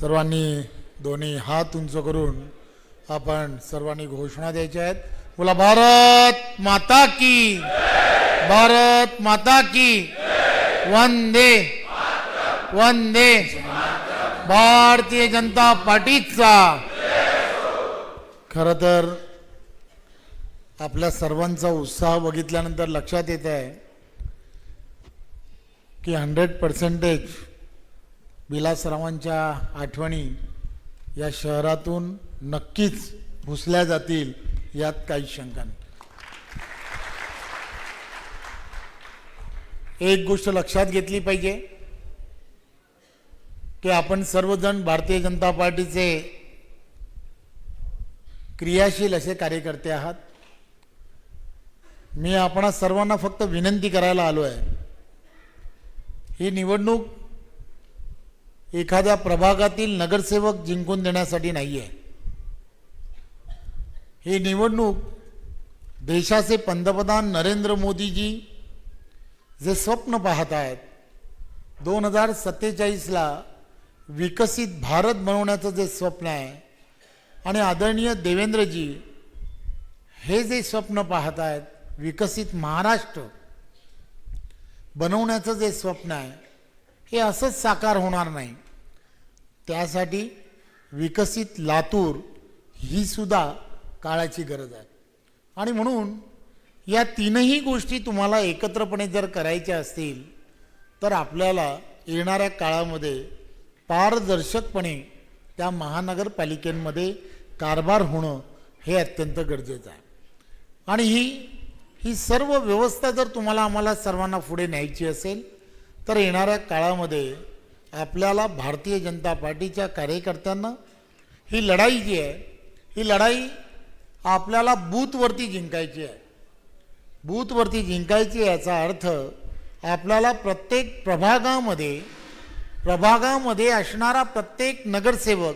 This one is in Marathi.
सर्वांनी दोन्ही हात उंच करून आपण सर्वांनी घोषणा द्यायच्या आहेत. बोला भारत माता की भारत माता की वंदे वंदे भारतीय जनता पार्टीचा खरं तर आपल्या सर्वांचा उत्साह बघितल्यानंतर लक्षात येत आहे की हंड्रेड पर्सेंटेज विलासरावांच्या आठवणी या शहरातून नक्कीच भुसल्या जातील यात काही शंका नाही. एक गोष्ट लक्षात घेतली पाहिजे की आपण सर्वजण भारतीय जनता पार्टीचे क्रियाशील असे कार्यकर्ते आहात. मी आपणा सर्वांना फक्त विनंती करायला आलो आहे ही निवडणूक एखाद्या प्रभागातील नगरसेवक जिंकून देण्यासाठी नाही आहे ही निवडणूक देशाचे पंतप्रधान नरेंद्र मोदीजी जे स्वप्न पाहत आहेत दोन हजार सत्तेचाळीसला विकसित भारत बनवण्याचं जे स्वप्न आहे आणि आदरणीय देवेंद्रजी हे जे स्वप्न पाहत आहेत विकसित महाराष्ट्र बनवण्याचं जे स्वप्न आहे हे असंच साकार होणार नाही. त्यासाठी विकसित लातूर ही सुद्धा काळाची गरज आहे. आणि म्हणून या तीनही गोष्टी तुम्हाला एकत्रपणे जर करायच्या असतील तर आपल्याला येणाऱ्या काळामध्ये पारदर्शकपणे त्या महानगरपालिकेमध्ये कारभार होणं हे अत्यंत गरजेचं आहे. आणि ही ही सर्व व्यवस्था जर तुम्हाला आम्हाला सर्वांना पुढे न्यायची असेल तर येणाऱ्या काळामध्ये आपल्याला भारतीय जनता पार्टीच्या कार्यकर्त्यांना ही लढाई जी आहे ही लढाई आपल्याला बूथवरती जिंकायची आहे. बूथवरती जिंकायची याचा अर्थ आपल्याला प्रत्येक प्रभागामध्ये प्रभागामध्ये असणारा प्रत्येक नगरसेवक